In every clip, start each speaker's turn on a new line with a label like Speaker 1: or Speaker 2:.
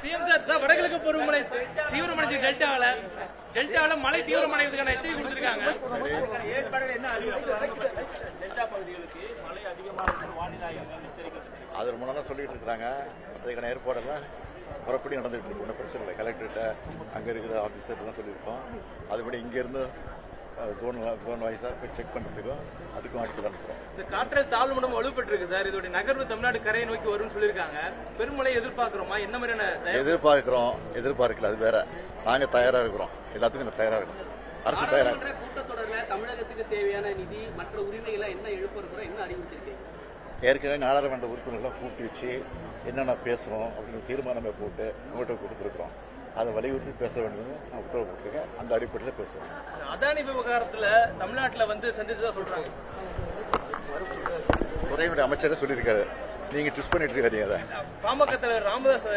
Speaker 1: CM sir sir வடகிழக்கு பருவமழை தீவிரமடைஞ்சு டெல்டாவில். டெல்டாவில் மழை தீவிரமடைவதற்கான எச்சரிக்கை கொடுத்திருக்காங்க.
Speaker 2: ஏற்பாடுகள் என்ன அறிவிப்பு டெல்டா பகுதிகளுக்கு மழை
Speaker 3: அது ரொம்ப நாளாக சொல்லிட்டு இருக்கிறாங்க. அதுக்கான ஏற்பாடெல்லாம் முறைப்படி நடந்துகிட்டு இருக்கு. ஒன்றும் பிரச்சனை இல்லை. கலெக்டர்கிட்ட அங்கே இருக்கிற ஆஃபீஸர்லாம் சொல்லியிருக்கோம். அதுபடி இங்கேருந்து ஜோன் ஜோன் வைஸாக போய் செக் பண்ணுறதுக்கும் அதுக்கும் ஆட்கள் அனுப்புகிறோம்
Speaker 1: இந்த காற்றல் தாழ்வு மண்டலம் வலுப்பெற்றிருக்கு சார். இதோட நகர்வு தமிழ்நாடு கரையை நோக்கி வரும்னு சொல்லியிருக்காங்க. பெருமழை எதிர்பார்க்கிறோமா? என்ன மாதிரியான
Speaker 3: எதிர்பார்க்குறோம். எதிர்பார்க்கல. அது வேற. நாங்கள் தயாராக இருக்கிறோம். எல்லாத்துக்கும் நான் தயாராக இருக்கோம். அரசு தயாராக
Speaker 4: கூட்டத்தொடர்ல தமிழகத்துக்கு தேவையான நிதி மற்ற உரிமைகளை என்ன எழுப்ப இருக்கிறோம் என்ன அறிவிச்சிருக்கீங்க
Speaker 3: ஏற்கனவே நாடாளுமன்ற உறுப்பினர்லாம் கூட்டி வச்சு என்னென்ன பேசணும் அப்படின்னு தீர்மானமே போட்டு நோட்டை கொடுத்துருக்குறோம். அதை வலியுறுத்தி பேச வேண்டும்னு நான் உத்தரவு போட்டிருக்கேன். அந்த அடிப்படையில் பேசுவோம்.
Speaker 1: அதானி விவகாரத்துல தமிழ்நாட்டுல வந்து சந்திச்சதா சொல்றாங்க.
Speaker 3: துறையினுடைய அமைச்சரே சொல்லியிருக்காரு. நீங்கள் ட்விஸ்ட் பண்ணிட்டு இருக்காதீங்க அதை.
Speaker 1: பாமக தலைவர் ராமதாஸ்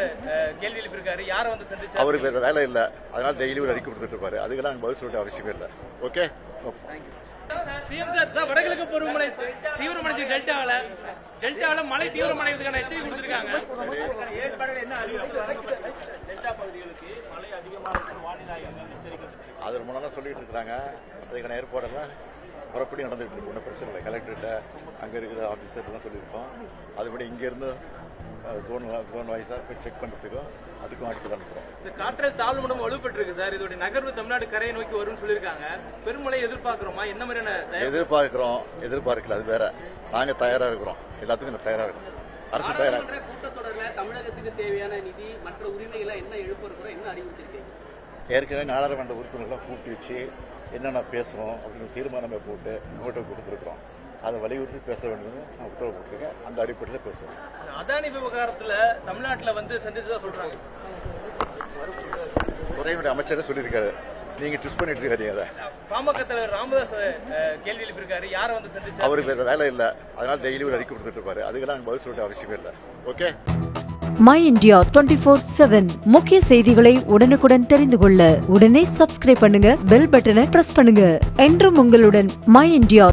Speaker 1: கேள்வி எழுப்பியிருக்காரு யாரை வந்து சந்திச்சா
Speaker 3: அவருக்கு வேற வேலை இல்லை. அதனால டெய்லி ஒரு அறிக்கை கொடுத்துட்டு இருப்பாரு. அதுக்கெல்லாம் பதில் சொல்ல அவசியமே இல்லை. ஓகே
Speaker 1: சிஎம் சார் வடகிழக்கு பருவமழை தீவிரமடைஞ்சு டெல்டாவில் டெல்டாவில் மழை தீவிரமடைவதற்கான எச்சரிக்கை கொடுத்திருக்காங்க.
Speaker 3: நாளாக சொல்லிட்டு இருக்கிறாங்க அதுக்கான ஏற்பாடெல்லாம் முறைப்படி நடந்துகிட்டு இருக்கு. ஒன்றும் பிரச்சனை இல்லை. கலெக்டர்கிட்ட அங்கே இருக்கிற ஆஃபீஸர்லாம் சொல்லியிருக்கோம் அதுபடி இங்கேருந்து ஜோன் ஜோன் வைஸாக போய் செக் பண்ணுறதுக்கும் அதுக்கும் ஆட்கள் அனுப்புகிறோம்
Speaker 1: இந்த காற்றல் தாழ்வு மண்டலம் வலுப்பெற்றிருக்கு சார். இதோட நகர்வு தமிழ்நாடு கரையை நோக்கி வரும்னு சொல்லியிருக்காங்க. பெருமழை எதிர்பார்க்கிறோமா? என்ன மாதிரியான
Speaker 3: எதிர்பார்க்குறோம். எதிர்பார்க்கல. அது வேற. நாங்கள் தயாராக இருக்கிறோம். எல்லாத்துக்கும் நான் தயாராக இருக்கோம். அரசு தயாராக
Speaker 4: கூட்டத்தொடர்ல தமிழகத்துக்கு தேவையான நிதி மற்ற உரிமைகளை என்ன எழுப்ப இருக்கிறோம்? என்ன அறிவிச்சிருக்கீங்க
Speaker 3: ஏற்கனவே நாடாளுமன்ற உறுப்பினர்லாம் கூட்டி வச்சு என்னென்ன பேசணும் அப்படின்னு தீர்மானமே போட்டு நோட்டை கொடுத்துருக்குறோம். அதை வலியுறுத்தி பேச வேண்டும்னு நான் உத்தரவு போட்டிருக்கேன். அந்த அடிப்படையில் பேசுவோம்.
Speaker 1: அதானி விவகாரத்துல தமிழ்நாட்டுல வந்து சந்திச்சதா சொல்றாங்க.
Speaker 3: துறையினுடைய அமைச்சரே சொல்லியிருக்காரு. நீங்கள் ட்விஸ்ட் பண்ணிட்டு இருக்காதீங்க அதை.
Speaker 1: பாமக தலைவர் ராமதாஸ் கேள்வி எழுப்பியிருக்காரு. யாரை வந்து சந்திச்சா
Speaker 3: அவருக்கு வேற வேலை இல்லை. அதனால டெய்லி ஒரு அறிக்கை கொடுத்துட்டு இருப்பாரு. அதுக்கெல்லாம் பதில் சொல்ல அவசியமே இல்லை. Okay
Speaker 5: my India twenty four seven. முக்கிய செய்திகளை உடனுக்குடன் தெரிந்து கொள்ள உடனே சப்ஸ்கிரைப் பண்ணுங்க பெல் பட்டனை பிரஸ் பண்ணுங்க. என்றும் உங்களுடன் மை இந்தியா